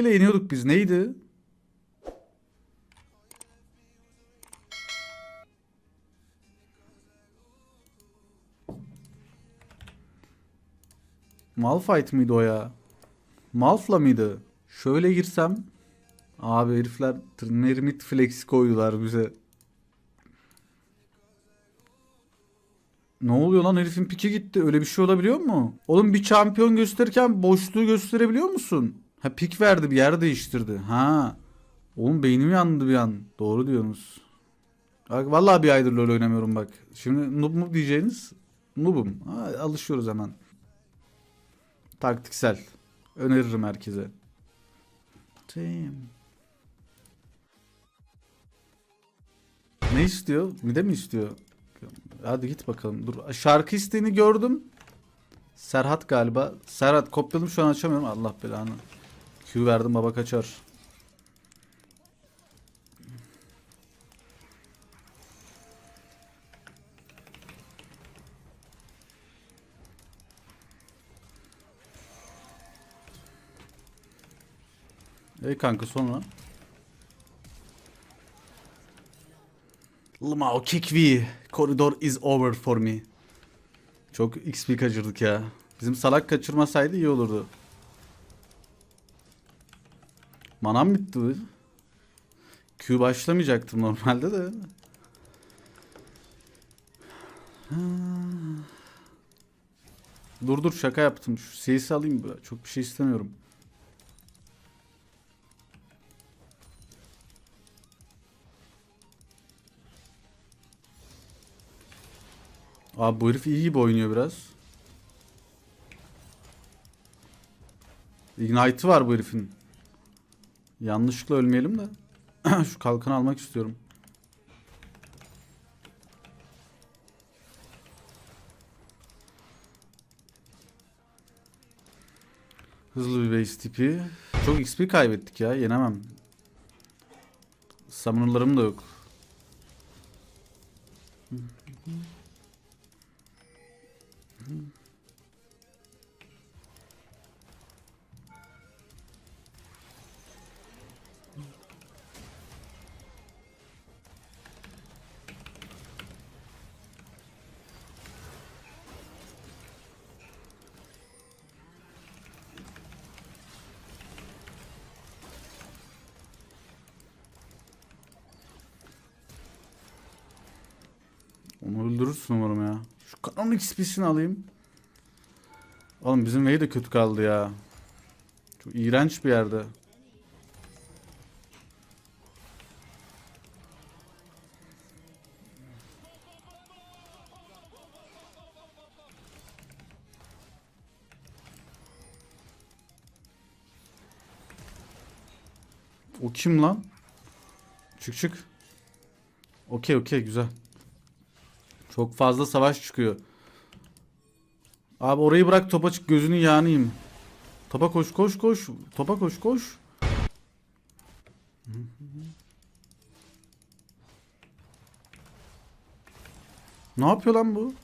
ile yeniyorduk biz. Neydi? Malphite mıydı o ya? Malfla mıydı? Şöyle girsem. Abi herifler Trinmerimit Flex koydular bize. Ne oluyor lan herifin piki gitti. Öyle bir şey olabiliyor mu? Oğlum bir şampiyon gösterirken boşluğu gösterebiliyor musun? Ha pik verdi bir yer değiştirdi. Ha. Oğlum beynim yandı bir an. Doğru diyorsunuz. Bak, vallahi bir aydır LoL oynamıyorum bak. Şimdi noob mu diyeceğiniz? Noob'um. Ha, alışıyoruz hemen. Taktiksel. Öneririm herkese. Damn. Ne istiyor? Mide mi istiyor? Hadi git bakalım. Dur. Şarkı isteğini gördüm. Serhat galiba. Serhat kopyaladım şu an açamıyorum. Allah belanı. Q verdim baba kaçar. Ey kanka sonra. Lamau kick V. Corridor is over for me. Çok XP kaçırdık ya. Bizim salak kaçırmasaydı iyi olurdu. Manam bitti. Q başlamayacaktım normalde de. Dur dur şaka yaptım. Şu CS'i alayım. Çok bir şey istemiyorum. Abi bu herif iyi gibi oynuyor biraz. Ignite'ı var bu herifin. Yanlışlıkla ölmeyelim de. Şu kalkanı almak istiyorum. Hızlı bir base tipi. Çok XP kaybettik ya. Yenemem. Summoner'larım da yok. Onu öldürürsün umarım ya. Şu kanon XP'sini alayım. Oğlum bizim Vey de kötü kaldı ya. Çok iğrenç bir yerde. O kim lan? Çık çık. Okey okey güzel. Çok fazla savaş çıkıyor. Abi orayı bırak topa çık gözünün yağınıyım. Topa koş koş koş. Topa koş koş. Ne yapıyor lan bu?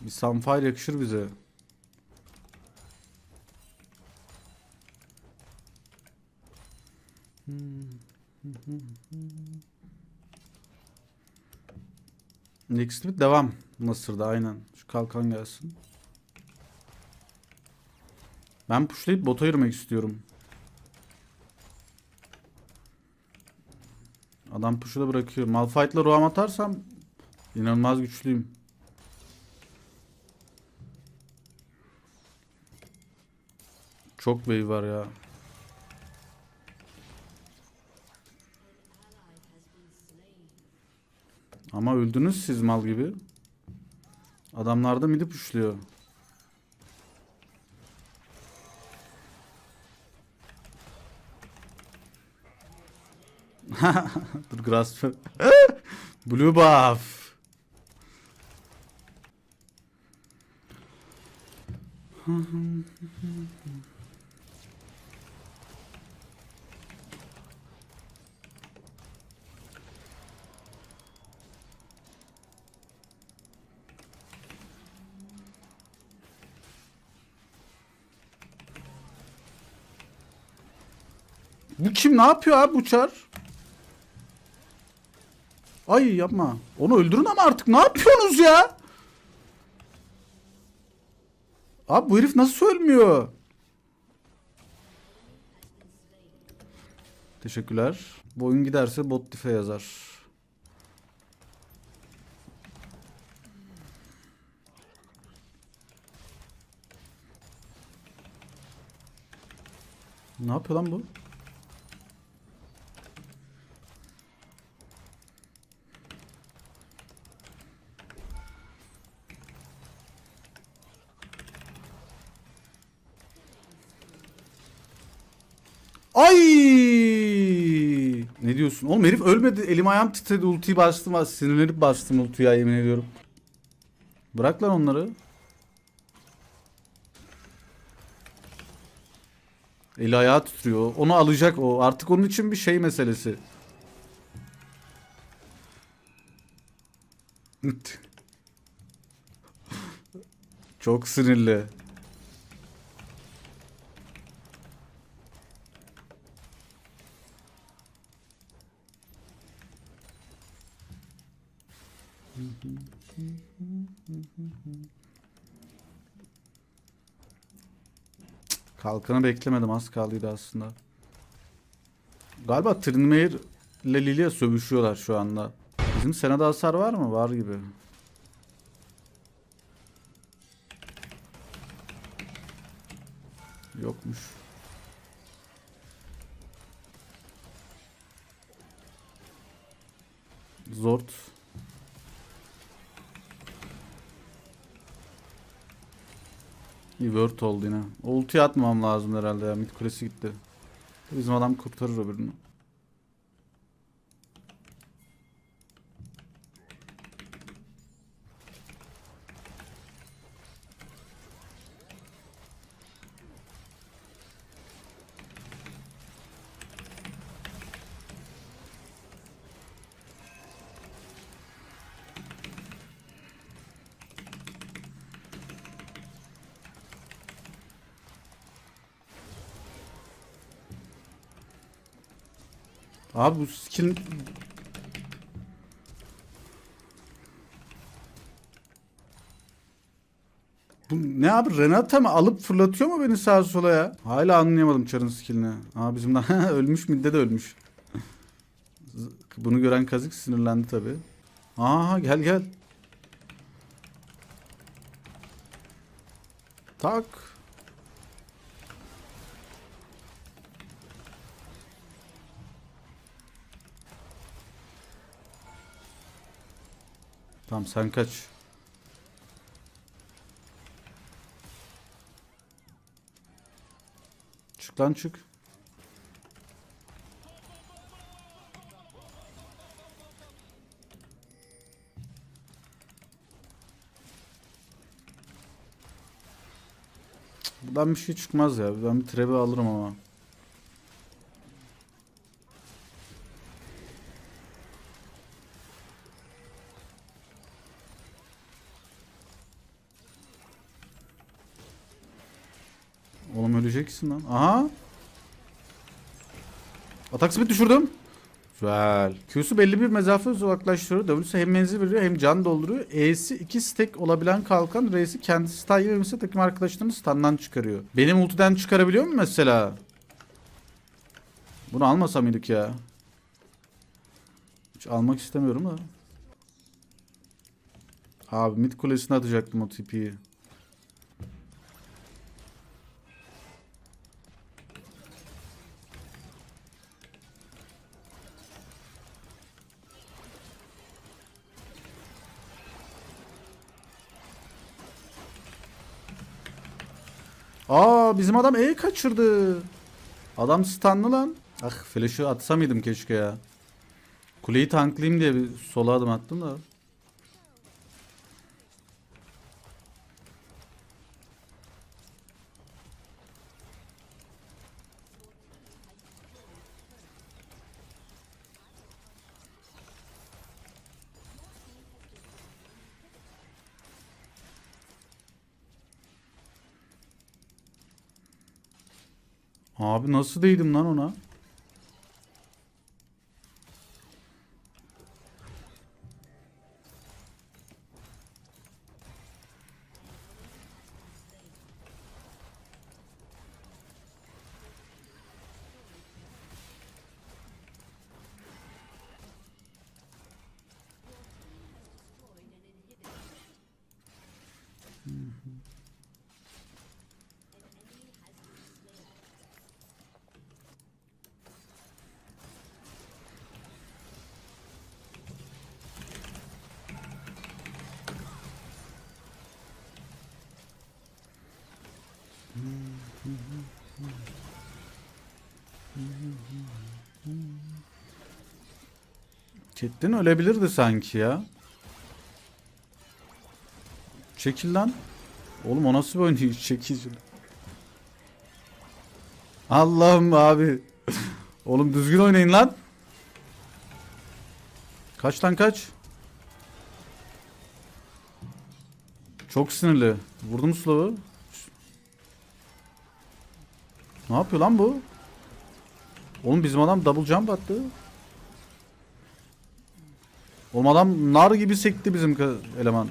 Bir Sunfire yakışır bize. Next bit devam. Mısır'da aynen. Şu kalkan gelsin. Ben pushlayıp bota yürümek istiyorum. Adam push'u da bırakıyor. Malphite'la roam atarsam inanılmaz güçlüyüm. Çok wave var ya. Ama öldünüz siz mal gibi. Adamlar da midi. Dur grasp. Blue buff. Bu kim ne yapıyor abi bu çar? Ay yapma. Onu öldürün ama artık ne yapıyorsunuz ya? Abi bu herif nasıl ölmüyor? Teşekkürler. Bu oyun giderse bot dife yazar. Ne yapıyor lan bu? Ay! Ne diyorsun? Oğlum herif ölmedi. Elim ayağım titredi. Ultiyi bastım. Sinirlenip bastım ultiyi yemin ediyorum. Bırak lan onları. Eli ayağı titriyor. Onu alacak o. Artık onun için bir şey meselesi. Çok sinirli. Kalkanı beklemedim az kaldıydı aslında. Galiba Trinmeyer ile Lilia sövüşüyorlar şu anda. Bizim Sena'da hasar var mı? Var gibi. Yokmuş. Zort. Word oldu yine. Ulti atmam lazım herhalde ya. Mid kulesi gitti. Bizim adam kurtarır öbürünü. Abi bu skill... Bu ne abi Renata mı alıp fırlatıyor mu beni sağa sola ya? Hala anlayamadım Char'ın skillini. Aa bizim ölmüş midde de ölmüş. Bunu gören kazık sinirlendi tabi. Aha gel gel. Tak. Tamam sen kaç. Çık lan çık. Buradan bir şey çıkmaz ya. Ben bir trebi alırım ama. Oğlum öleceksin lan. Aha. Atak speed düşürdüm. Güzel. Q'su belli bir mesafe uzaklaştırıyor. W'su hem menzil veriyor hem can dolduruyor. E'si 2 stack olabilen kalkan. R'si kendisi stun yememesi takım arkadaşlarını stun'dan çıkarıyor. Benim ultiden çıkarabiliyor mu mesela? Bunu almasa mıydık ya? Hiç almak istemiyorum da. Abi mid kulesine atacaktım o tipiyi. Aa bizim adam E kaçırdı. Adam stunlı lan. Ah flash'ı atsa mıydım keşke ya. Kuleyi tanklayayım diye bir sola adım attım da. Abi nasıl değdim lan ona? Catelyn ölebilirdi sanki ya. Çekil lan. Oğlum o nasıl bir oynuyor? Çekil. Allah'ım abi. Oğlum düzgün oynayın lan. Kaç lan kaç. Çok sinirli. Vurdum slow'u. Ne yapıyor lan bu? Oğlum bizim adam double jump attı. Oğlum adam nar gibi sekti bizim eleman.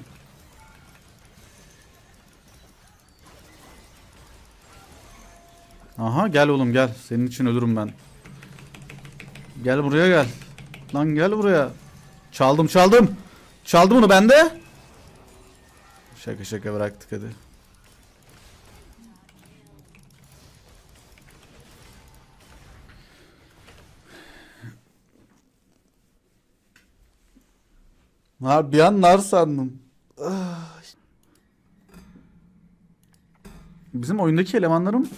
Aha gel oğlum gel. Senin için ölürüm ben. Gel buraya gel. Lan gel buraya. Çaldım çaldım. Çaldım onu bende. Şaka şaka bıraktık hadi. Ha bir an nar sandım. Ah. Bizim oyundaki elemanlarım